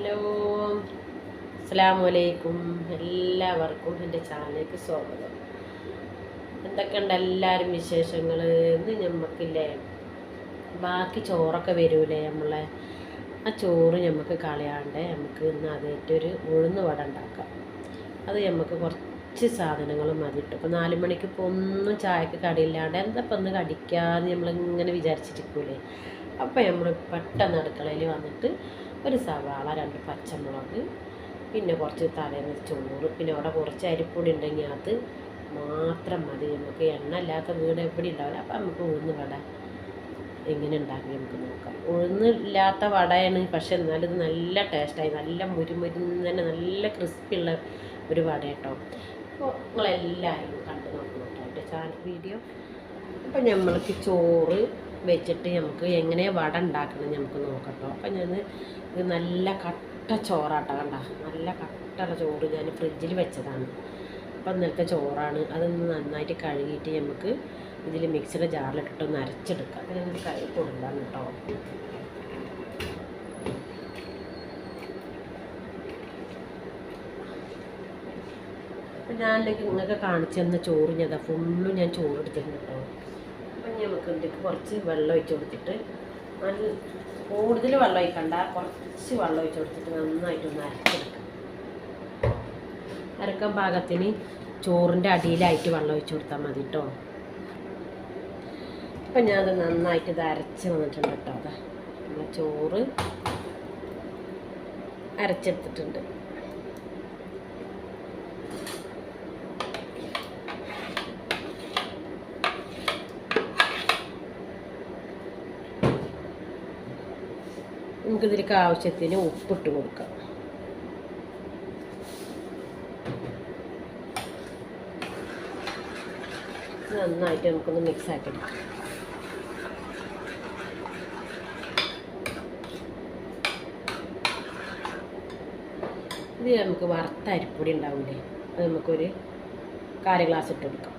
Hello. അസ്സലാമു അലൈക്കും എല്ലാവർക്കും എന്റെ ചാനലിലേക്ക് സ്വാഗതം. എന്തൊക്കെയുണ്ട് എല്ലാവരും വിശേഷങ്ങൾ എന്ന് ഞമ്മക്കില്ലേ ബാക്കി ചോറൊക്കെ വരൂലേ നമ്മളെ? ആ ചോറ് നമുക്ക് കളയാണ്ട് നമുക്ക് ഇന്ന് അതായിട്ടൊരു ഉഴുന്ന് വട ഉണ്ടാക്കാം. അത് നമുക്ക് കുറച്ച് സാധനങ്ങൾ മതി ഇട്ടു ഇപ്പോൾ നാല് മണിക്ക് ഇപ്പോൾ ഒന്നും ചായക്ക് കടിയില്ലാണ്ട് എന്താ ഇപ്പം ഒന്ന് കടിക്കാതെ നമ്മളിങ്ങനെ വിചാരിച്ചിരിക്കൂലേ? അപ്പോൾ നമ്മൾ പെട്ടെന്ന് അടുക്കളയിൽ വന്നിട്ട് ഒരു സവാള രണ്ട് പച്ചമുളക് പിന്നെ കുറച്ച് തലേന്ന് ചോറ് പിന്നെ അവിടെ കുറച്ച് അരിപ്പൊടി ഉണ്ടെങ്കിൽ അത് മാത്രം മതി. നമുക്ക് എണ്ണ ഇല്ലാത്ത വീട് എവിടെ ഉണ്ടാവില്ല. അപ്പം നമുക്ക് ഉഴുന്ന് വട എങ്ങനെ ഉണ്ടാക്കി നമുക്ക് നോക്കാം. ഉഴുന്ന് ഇല്ലാത്ത വടയാണ് പക്ഷെ എന്നാലും ഇത് നല്ല ടേസ്റ്റായി നല്ല മുരുമുരുന്ന് തന്നെ നല്ല ക്രിസ്പി ഉള്ള ഒരു വട കേട്ടോ അപ്പോൾ നിങ്ങളെല്ലാവരും കണ്ടു നോക്കണം കേട്ടോ എന്റെ ചാനൽ വീഡിയോ അപ്പം നമ്മൾക്ക് ചോറ് വെച്ചിട്ട് നമുക്ക് എങ്ങനെ വട ഉണ്ടാക്കണം നമുക്ക് നോക്കട്ടോ. അപ്പം ഞാൻ നല്ല കട്ട ചോറാട്ടോ കണ്ട. നല്ല കട്ടുള്ള ചോറ് ഞാൻ ഫ്രിഡ്ജിൽ വെച്ചതാണ്. അപ്പം ഇന്നലത്തെ ചോറാണ്. അതൊന്ന് നന്നായിട്ട് കഴുകിയിട്ട് നമുക്ക് ഇതിൽ മിക്സിയുടെ ജാറിലിട്ടിട്ട് ഒന്ന് അരച്ചെടുക്കാം. അതിന് നമുക്ക് കൊടുക്കാം കേട്ടോ. അപ്പം ഞാനിലേക്ക് നിങ്ങൾക്ക് കാണിച്ചു തന്ന ചോറ് ഞാൻ ഫുള്ളും ഞാൻ ചോറ് എടുത്തിട്ടുണ്ട് കേട്ടോ. നമുക്ക് ഇതിലേക്ക് കുറച്ച് വെള്ളം ഒഴിച്ച് കൊടുത്തിട്ട് നല്ല കൂടുതൽ വെള്ളം ഒഴിക്കണ്ട കുറച്ച് വെള്ളം ഒഴിച്ച് കൊടുത്തിട്ട് നന്നായിട്ടൊന്ന് അരച്ചെടുക്കാം. അരക്കാൻ പാകത്തിന് ചോറിന്റെ അടിയിലായിട്ട് വെള്ളം ഒഴിച്ച് കൊടുത്താൽ മതി കേട്ടോ അപ്പം ഞാനത് നന്നായിട്ട് ഇത് അരച്ച് വന്നിട്ടുണ്ട് കേട്ടോ അതാ ചോറ് അരച്ചെടുത്തിട്ടുണ്ട്. നമുക്കിതിലേക്ക് ആവശ്യത്തിന് ഉപ്പിട്ട് കൊടുക്കാം. നന്നായിട്ട് നമുക്കൊന്ന് മിക്സ് ആക്കി എടുക്കാം ഇത് നമുക്ക് വറുത്ത അരിപ്പൊടി ഉണ്ടാവില്ലേ അത് നമുക്കൊരു കാല ഗ്ലാസ് ഇട്ട് കൊടുക്കാം.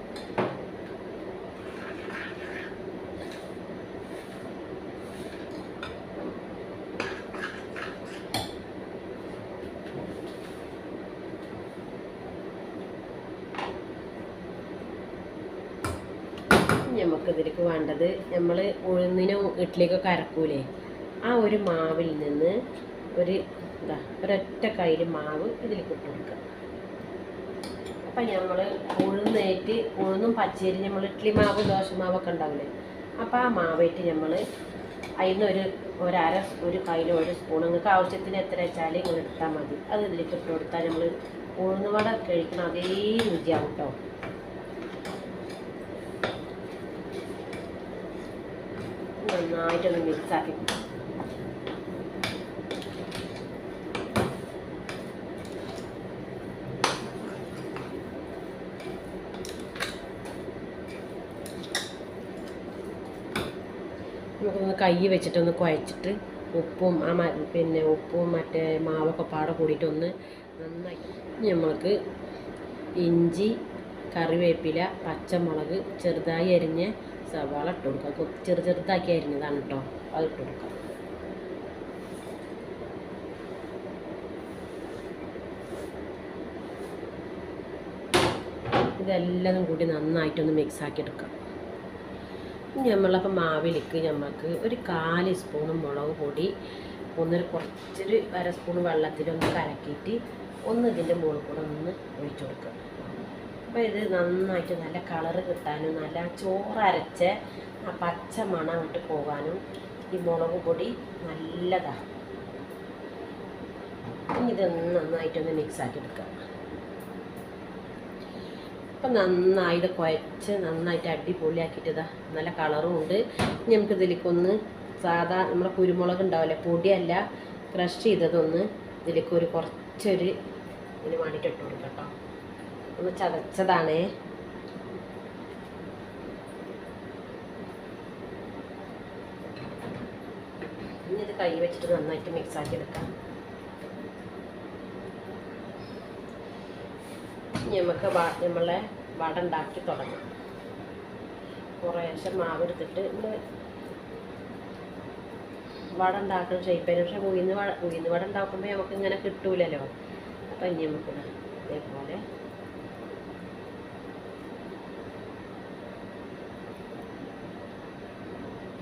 നമുക്കിതിലേക്ക് വേണ്ടത് നമ്മൾ ഉഴുന്നിനും ഇഡ്ഡലിക്കൊക്കെ അരക്കൂലേ ആ ഒരു മാവിൽ നിന്ന് ഒരു എന്താ ഒരൊറ്റ കയ്യിൽ മാവ് ഇതിലേക്ക് ഇട്ട് കൊടുക്കുക. അപ്പം നമ്മൾ ഉഴുന്നേറ്റ് ഉഴുന്നും പച്ചരി നമ്മൾ ഇഡ്ഡലി മാവ് ദോശമാവൊക്കെ ഉണ്ടാവില്ലേ? അപ്പം ആ മാവേറ്റ് നമ്മൾ അതിൽ ഒരു ഒരര ഒരു കയ്യിൽ ഒരു സ്പൂൺ നിങ്ങൾക്ക് ആവശ്യത്തിന് എത്ര വെച്ചാൽ ഇങ്ങനെ എടുത്താൽ മതി. അത് ഇതിലേക്ക് ഇട്ട് കൊടുത്താൽ നമ്മൾ ഉഴുന്നുവട കഴിക്കണം അതേ രുചിയാവും കേട്ടോ നന്നായിട്ടൊന്ന് മിക്സാക്കി. നമുക്കൊന്ന് കൈ വെച്ചിട്ടൊന്ന് കുഴച്ചിട്ട് ഉപ്പും ആ പിന്നെ ഉപ്പും മറ്റേ മാവൊക്കെ പാടെ കൂടിയിട്ടൊന്ന് നന്നായി. നമ്മൾക്ക് ഇഞ്ചി കറിവേപ്പില പച്ചമുളക് ചെറുതായി അരിഞ്ഞ് സവാള ഇട്ട് കൊടുക്കുക. ചെറു ചെറുതാക്കി അരിഞ്ഞതാണ് കേട്ടോ. അത് ഇട്ട് കൊടുക്കാം ഇതെല്ലാം കൂടി നന്നായിട്ടൊന്ന് മിക്സ് ആക്കി എടുക്കാം നമ്മളപ്പോൾ മാവിലേക്ക് നമുക്ക് ഒരു കാൽ സ്പൂണ് മുളക് പൊടി ഒന്നൊരു കുറച്ചൊരു അര സ്പൂൺ വെള്ളത്തിലൊന്ന് കലക്കിയിട്ട് ഒന്ന് ഇതിന്റെ മുകളിൽ കൂടെ ഒന്ന് ഒഴിച്ചു കൊടുക്കുക. അപ്പോൾ ഇത് നന്നായിട്ട് നല്ല കളറ് കിട്ടാനും നല്ല ചോറരച്ച് ആ പച്ച മണം ഇട്ട് പോകാനും ഈ മുളക് പൊടി നല്ലതാണ് ഇനി ഇതൊന്ന് നന്നായിട്ടൊന്ന് മിക്സ് ആക്കി എടുക്കുക അപ്പം നന്നായിട്ട് ഇത് കുഴച്ച് നന്നായിട്ട് അടിപൊളിയാക്കിയിട്ട് ഇതാ നല്ല കളറും ഉണ്ട്. ഇനി നമുക്ക് ഇതിലേക്കൊന്ന് സാധാ നമ്മുടെ കുരുമുളക് ഉണ്ടാവില്ലേ പൊടിയല്ല ക്രഷ് ചെയ്തതൊന്ന് ഇതിലേക്ക് ഒരു കുറച്ചൊരു ഇതിന് വേണ്ടിയിട്ട് ഇട്ട് കൊടുക്കാം കേട്ടോ. ഒന്ന് ചതച്ചതാണേ. ഇനി ഇത് കൈ വെച്ചിട്ട് നന്നായിട്ട് മിക്സ് ആക്കി എടുക്കാം. നമുക്ക് നമ്മളെ വട ഉണ്ടാക്കി തുടങ്ങാം. കുറേശ്ശെ മാവ് എടുത്തിട്ട് ഇവിടെ വട ഉണ്ടാക്കുന്ന ഷേപ്പായിരുന്നു പക്ഷെ ഉയർന്ന് വട ഉയർന്ന് വട ഉണ്ടാക്കുമ്പോൾ നമുക്ക് ഇങ്ങനെ കിട്ടൂലല്ലോ. അപ്പം ഇനി നമുക്ക് ഇതേപോലെ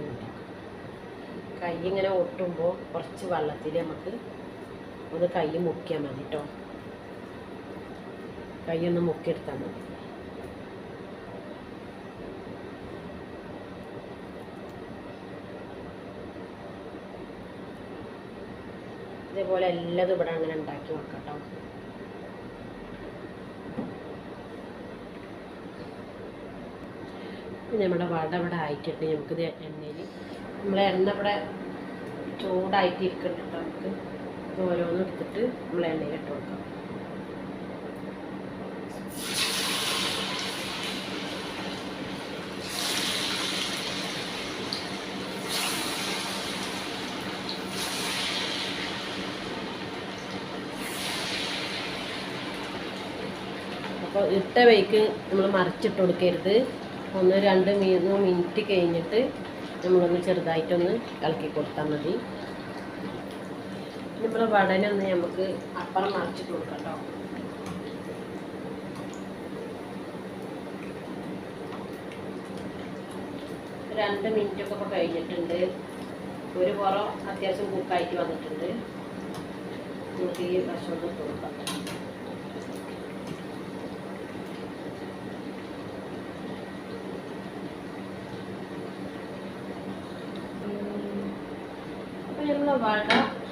ഉണ്ടാക്കാം. കൈ ഇങ്ങനെ ഒട്ടുമ്പോൾ കുറച്ച് വെള്ളത്തിൽ നമുക്ക് ഒന്ന് കൈ മുക്കിയാൽ മതി കേട്ടോ കൈ ഒന്ന് മുക്കിയെടുത്താൽ മതി. ഇതേപോലെ എല്ലാതും ഇവിടെ അങ്ങനെ ഉണ്ടാക്കി വെക്കാം കേട്ടോ ഇനി നമ്മുടെ വട ഇവിടെ ആയിട്ടുണ്ട്. നമുക്കിത് എണ്ണയിൽ നമ്മളെ എണ്ണ ഇവിടെ ചൂടായിട്ട് ഇരിക്കുന്നുണ്ട് നമുക്ക്. ഓരോന്നും എടുത്തിട്ട് നമ്മൾ എണ്ണയിൽ ഇട്ട് കൊടുക്കാം. അപ്പോൾ ഇട്ട വൈക്ക് നമ്മൾ മറിച്ചിട്ട് കൊടുക്കരുത്. ഒന്ന് രണ്ട് മൂന്ന് മിനിറ്റ് കഴിഞ്ഞിട്ട് നമ്മളൊന്ന് ചെറുതായിട്ടൊന്ന് ഇളക്കി കൊടുത്താൽ മതി. നമ്മൾ വടനൊന്ന് നമുക്ക് അപ്പുറം മറിച്ചിട്ട് കൊടുക്കാം കേട്ടോ രണ്ട് മിനിറ്റ് ഒക്കെ ഇപ്പോൾ കഴിഞ്ഞിട്ടുണ്ട്. ഒരു പുറം അത്യാവശ്യം കുക്കായിട്ട് വന്നിട്ടുണ്ട്. നമുക്ക് ഈ ഭക്ഷണം കൊടുക്കാം. വട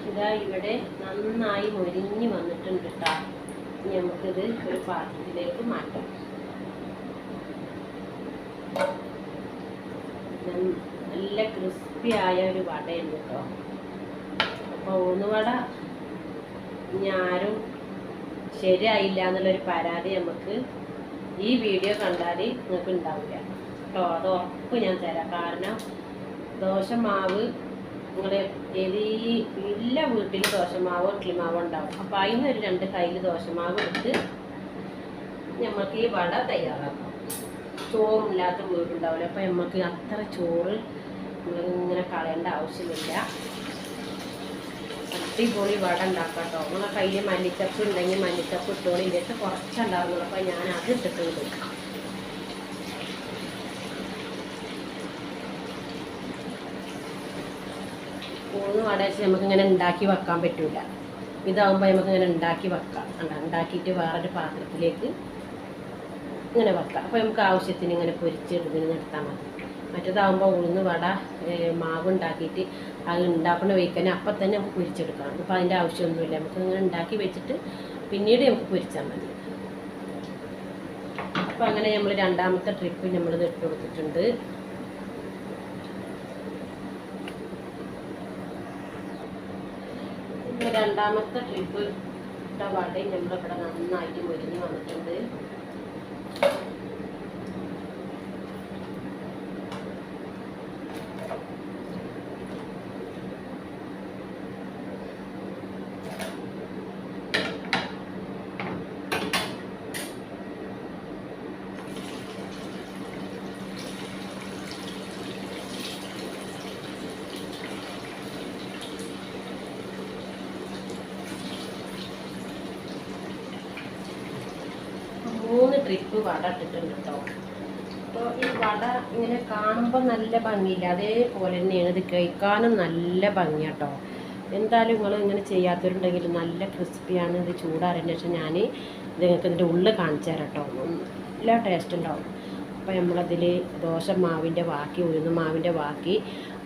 ഇതാ ഇവിടെ നന്നായി മൊരിഞ്ഞ് വന്നിട്ടുണ്ട് കേട്ടോ. നമുക്കിത് ഒരു പാത്രത്തിലേക്ക് മാറ്റാം. നല്ല ക്രിസ്പി ആയ ഒരു വടയുണ്ട് കേട്ടോ. അപ്പോൾ ഉഴുന്നുവട ഇനി ആരും ശരിയായില്ല എന്നുള്ളൊരു പരാതി നമുക്ക് ഈ വീഡിയോ കണ്ടാൽ നിങ്ങൾക്ക് ഉണ്ടാവില്ല. കേട്ടോ അത് ഉറപ്പ് ഞാൻ തരാം. കാരണം ദോശമാവ് നിങ്ങളുടെ ഏത് എല്ലാ വീട്ടിലും ദോശമാവോ ഇഡ്ലിമാവോ ഉണ്ടാവും. അപ്പോൾ ഒരു രണ്ട് കയ്യിൽ ദോശമാവ് എടുത്ത് നമ്മൾക്ക് ഈ വട തയ്യാറാക്കാം. ചോറില്ലാത്ത വീടുണ്ടാവില്ല. അപ്പോൾ നമുക്ക് അത്ര ചോറ് നമ്മളിങ്ങനെ കളയേണ്ട ആവശ്യമില്ല. അടിപൊളി വട ഉണ്ടാക്കാം കേട്ടോ നമ്മളെ കയ്യിൽ മല്ലിച്ചപ്പ് ഉണ്ടെങ്കിൽ മല്ലിച്ചപ്പ് ഇട്ടോളി. ഇതിട്ട് കുറച്ചുണ്ടാവുന്നുള്ളൂ അപ്പോൾ ഞാൻ അത് ഇട്ടിട്ടുണ്ട് മൂന്ന് വട വെച്ച് നമുക്കിങ്ങനെ ഉണ്ടാക്കി വെക്കാൻ പറ്റൂല. ഇതാകുമ്പോൾ നമുക്ക് ഇങ്ങനെ ഉണ്ടാക്കി വെക്കാം? ഉണ്ടാക്കിയിട്ട് വേറൊരു പാത്രത്തിലേക്ക് ഇങ്ങനെ വെക്കാം. അപ്പോൾ നമുക്ക് ആവശ്യത്തിന് ഇങ്ങനെ പൊരിച്ചെടുത്തിന് നിർത്താൻ മതി. മറ്റേതാകുമ്പോൾ ഉഴുന്ന് വട മാവ് ഉണ്ടാക്കിയിട്ട് അത് ഉണ്ടാക്കുന്ന വയ്ക്കാൻ അപ്പം തന്നെ നമുക്ക് പൊരിച്ചെടുക്കാം അപ്പോൾ അതിന്റെ ആവശ്യമൊന്നുമില്ല. നമുക്ക് ഇങ്ങനെ ഉണ്ടാക്കി വെച്ചിട്ട് പിന്നീട് നമുക്ക് പൊരിച്ചാൽ മതി. അപ്പോൾ അങ്ങനെ നമ്മൾ രണ്ടാമത്തെ ട്രിപ്പ് നമ്മളിത് ഇട്ട് കൊടുത്തിട്ടുണ്ട് ഇനി രണ്ടാമത്തെ ട്രിപ്പ് വടയും നമ്മളിവിടെ നന്നായിട്ട് മുരിഞ്ഞ് വന്നിട്ടുണ്ട് മൂന്ന് ട്രിപ്പ് വട ഇട്ടിട്ടുണ്ട് കേട്ടോ അപ്പോൾ ഈ വട ഇങ്ങനെ കാണുമ്പോൾ നല്ല ഭംഗിയില്ല. അതേപോലെ തന്നെയാണ് ഇത് കഴിക്കാനും നല്ല ഭംഗിയാട്ടോ എന്തായാലും നിങ്ങൾ ഇങ്ങനെ ചെയ്യാത്തവരുണ്ടെങ്കിൽ നല്ല ക്രിസ്പിയാണ് ഇത് ചൂടാറിയതിന് ശേഷം ഞാൻ നിങ്ങൾക്ക് ഇതിന്റെ ഉള്ളിൽ കാണിച്ചു തരാം കേട്ടോ നല്ല ടേസ്റ്റ് ഉണ്ടാവും അപ്പോൾ നമ്മളതിൽ ദോശ മാവിന്റെ ബാക്കി ഉഴുന്ന് മാവിന്റെ ബാക്കി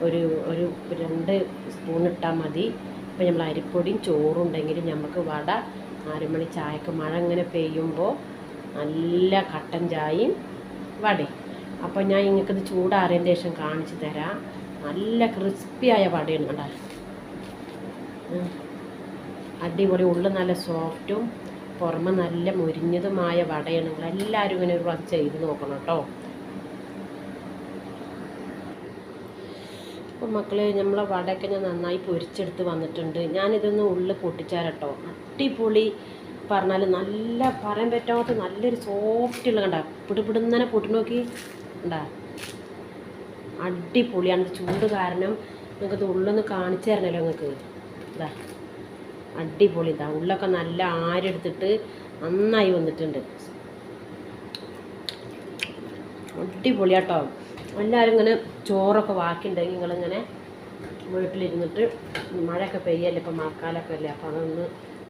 ഒരു ഒരു രണ്ട് സ്പൂൺ ഇട്ടാൽ മതി. അപ്പോൾ നമ്മൾ അരിപ്പൊടിയും ചോറുണ്ടെങ്കിൽ നമുക്ക് വട ആറുമണി ചായക്ക് മഴ ഇങ്ങനെ പെയ്യുമ്പോൾ നല്ല കട്ടൻ ചായയും വടയും. അപ്പോൾ ഞാൻ നിങ്ങൾക്കിത് ചൂടാറിയതിന് ശേഷം കാണിച്ചു തരാം. നല്ല ക്രിസ്പിയായ വടയാണ് കണ്ടാ. അടിപൊളി ഉള്ളു നല്ല സോഫ്റ്റും പുറമെ നല്ല മുരിഞ്ഞതുമായ വടയാണ്. നിങ്ങൾ എല്ലാവരും ഇങ്ങനെ ഒരു പ്രാവശ്യം ചെയ്ത് നോക്കണം കേട്ടോ. അപ്പോൾ മക്കളെ നമ്മളെ വടയൊക്കെ ഞാൻ നന്നായി പൊരിച്ചെടുത്ത് വന്നിട്ടുണ്ട്. ഞാനിതൊന്ന് ഉള്ളിൽ പൊട്ടിച്ചാരട്ടോ അടിപൊളി പറഞ്ഞാൽ നല്ല പറയാൻ പറ്റാത്ത നല്ലൊരു സോഫ്റ്റ് ഉള്ള കണ്ട. പിടിപിടുന്നനെ പൊട്ടി നോക്കി ഉണ്ടാ അടിപൊളിയാണ്. ചൂട് കാരണം നിങ്ങൾക്ക് ഇത് ഉള്ളൊന്ന് കാണിച്ചു തരണല്ലോ നിങ്ങൾക്ക്. ഇതാ. അടിപൊളി ഇതാ. ഉള്ളൊക്കെ നല്ല ആരെടുത്തിട്ട് നന്നായി വന്നിട്ടുണ്ട്. അടിപൊളിയാട്ടോ. എല്ലാവരും ഇങ്ങനെ ചോറൊക്കെ ബാക്കിയുണ്ടെങ്കിൽ നിങ്ങളിങ്ങനെ വീട്ടിലിരുന്നിട്ട് മഴയൊക്കെ പെയ്യല്ലേ? ഇപ്പം മഴക്കാലമൊക്കെ അല്ലേ? അപ്പോൾ അതൊന്ന്